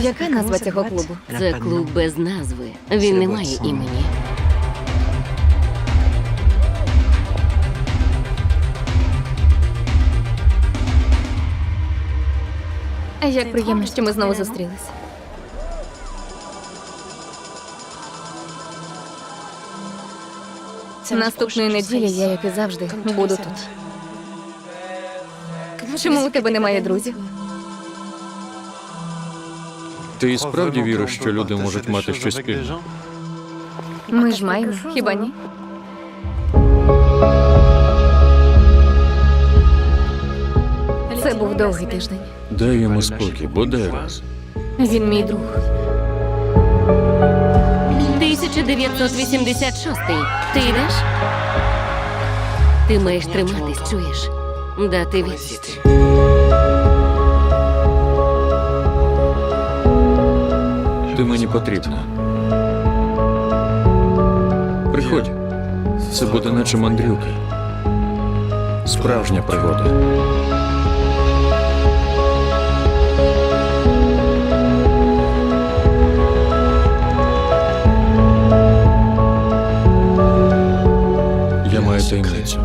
Яка назва цього клубу? Це клуб без назви. Він не має імені. Як приємно, що ми знову зустрілися. Наступної неділі я, як і завжди, буду тут. Чому у тебе немає друзів? Ти і справді віриш, що люди можуть мати щось спільне? Ми ж маємо, хіба ні? Це був довгий тиждень. Дай йому спокій, бодай раз. Він мій друг. 1986. Ти йдеш? Ти маєш триматись, чуєш? Дати відсіч. куди мені потрібно. Приходь, це буде наче мандрівка. Справжня пригода. Я маю таємницю.